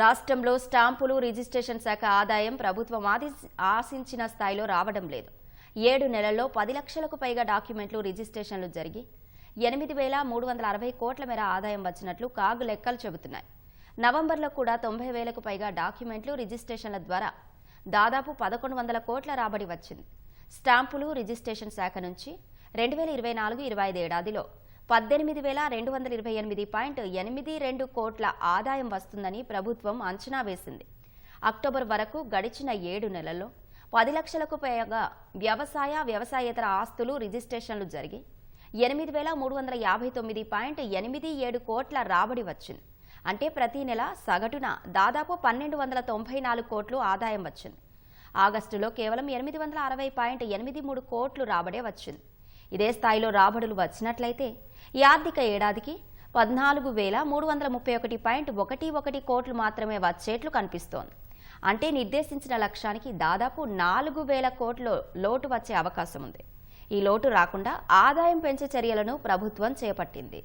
రాష్ట్రంలో స్టాంపులు రిజిస్ట్రేషన్ శాఖ ఆదాయం ప్రభుత్వం ఆశించిన స్థాయిలో రావడం లేదు. ఏడు నెలల్లో పది లక్షలకు పైగా డాక్యుమెంట్లు రిజిస్ట్రేషన్లు జరిగి ఎనిమిది వేల మూడు వందల అరవై కోట్ల మేర ఆదాయం వచ్చినట్లు కాగు లెక్కలు చెబుతున్నాయి. నవంబర్లో కూడా తొంభై వేలకు పైగా డాక్యుమెంట్లు రిజిస్ట్రేషన్ల ద్వారా దాదాపు పదకొండు వందల కోట్ల రాబడి వచ్చింది. స్టాంపులు రిజిస్ట్రేషన్ శాఖ నుంచి రెండు వేల ఇరవై నాలుగు ఇరవై ఐదు ఏడాదిలో పద్దెనిమిది వేల రెండు వందల ఇరవై ఎనిమిది పాయింట్ ఎనిమిది రెండు కోట్ల ఆదాయం వస్తుందని ప్రభుత్వం అంచనా వేసింది. అక్టోబర్ వరకు గడిచిన ఏడు నెలల్లో పది లక్షలకు పైగా వ్యవసాయ వ్యవసాయేతర ఆస్తులు రిజిస్ట్రేషన్లు జరిగి ఎనిమిది వేల మూడు వందల యాభై తొమ్మిది పాయింట్ ఎనిమిది ఏడు కోట్ల రాబడి వచ్చింది. అంటే ప్రతి నెల సగటున దాదాపు పన్నెండు వందల తొంభై నాలుగు కోట్లు ఆదాయం వచ్చింది. ఆగస్టులో కేవలం ఎనిమిది వందల అరవై పాయింట్ ఎనిమిది మూడు కోట్లు రాబడే వచ్చింది. ఇదే స్థాయిలో రాబడులు వచ్చినట్లయితే ఈ ఆర్థిక ఏడాదికి పద్నాలుగు వేల మూడు వందల ముప్పై ఒకటి పాయింట్ ఒకటి ఒకటి కోట్లు మాత్రమే వచ్చేట్లు కనిపిస్తోంది. అంటే నిర్దేశించిన లక్ష్యానికి దాదాపు నాలుగు వేల కోట్లు లోటు వచ్చే అవకాశం ఉంది ఈ లోటు రాకుండా ఆదాయం పెంచే చర్యలను ప్రభుత్వం చేపట్టింది.